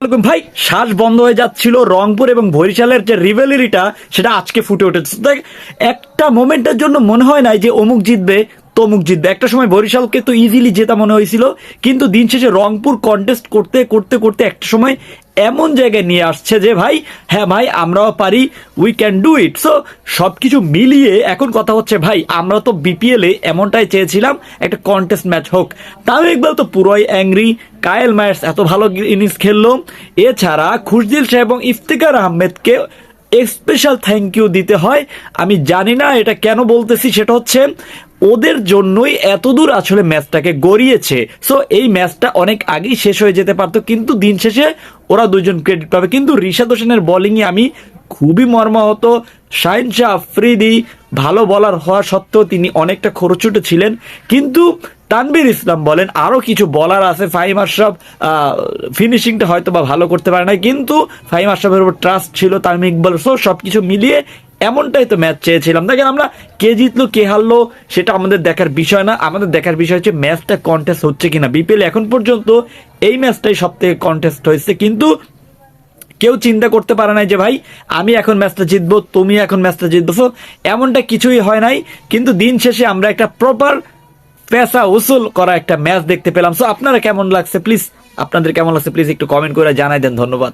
ভাই, শ্বাস বন্ধ হয়ে যাচ্ছিল রংপুর এবং বরিশালের যে রিভেলারিটা সেটা আজকে ফুটে উঠেছে। দেখ, একটা মোমেন্টের জন্য মনে হয় নাই যে অমুক জিতবে, তমুক জিতবে। একটা সময় বরিশালকে তো ইজিলি জেতা মনে হয়েছিল, কিন্তু দিন শেষে রংপুর কন্টেস্ট করতে করতে করতে একটা সময় এমন জায়গায় নিয়ে আসছে যে, ভাই হ্যাঁ ভাই, আমরাও পারি we can do it so সব কিছু মিলিয়ে এখন কথা হচ্ছে, ভাই, আমরা তো বিপিএলে এমনটাই চেয়েছিলাম, একটা কন্টেস্ট ম্যাচ হোক। তাও ইকবাল তো পুরোই অ্যাংরি কায়েল ম্যাচ এত ভালো ইনিংস খেললো। এছাড়া খুশদিল সাহেব এবং ইফতিকার আহমেদকে স্পেশাল থ্যাংক ইউ দিতে হয়। আমি জানি না এটা কেন বলতেছি, সেটা হচ্ছে ওদের জন্যই এতদূর আসলে ম্যাচটাকে গড়িয়েছে। সো এই ম্যাচটা অনেক আগেই শেষ হয়ে যেতে পারতো, কিন্তু দিন শেষে ওরা দুজন ক্রেডিট পাবে। কিন্তু রিশাদ হোসেনের বোলিংয়ে আমি খুবই মর্মাহত। শাহিন শাহ আফ্রিদি ভালো বলার হওয়া সত্ত্বেও তিনি অনেকটা খরচুটে ছিলেন। কিন্তু তানবির ইসলাম বলেন আরও কিছু বলার আছে, ফাহিম আশরাফ ফিনিশিংটা হয়তো বা ভালো করতে পারে না কিন্তু ফাহিম আশরাফের উপর ট্রাস্ট ছিল তামিম ইকবাল। সো সব কিছু মিলিয়ে এমনটাই তো ম্যাচ চেয়েছিলাম। দেখেন আমরা কে জিতলো, কে হারলো, সেটা আমাদের দেখার বিষয় না। আমাদের দেখার বিষয় হচ্ছে ম্যাচটা কন্টেস্ট হচ্ছে কিনা। বিপিএল এখন পর্যন্ত এই ম্যাচটাই সব থেকে কন্টেস্ট হয়েছে। কিন্তু কেউ চিন্তা করতে পারে নাই যে, ভাই, আমি এখন ম্যাচটা জিতবো, তুমি এখন ম্যাচটা জিতবো এমনটা কিছুই হয় নাই। কিন্তু দিন শেষে আমরা একটা প্রপার পেশা উসুল করা একটা ম্যাচ দেখতে পেলাম। সো আপনারা কেমন লাগছে? প্লিজ আপনাদের কেমন লাগছে? প্লিজ একটু কমেন্ট করে জানাই দেন। ধন্যবাদ।